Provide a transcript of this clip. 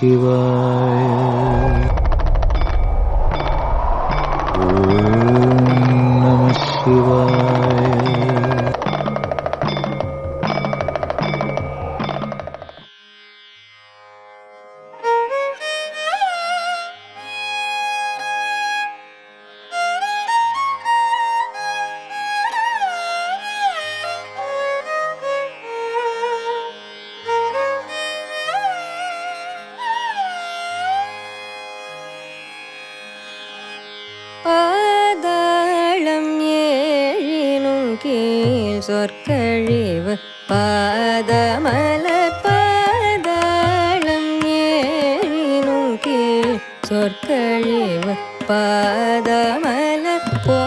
शिवाय ॐ नमः शिवाय சொற்கழிவு பாதமலர் பாதாளம் ஏறினும் கீழ் சொற்கழிவு பாதமலர் போ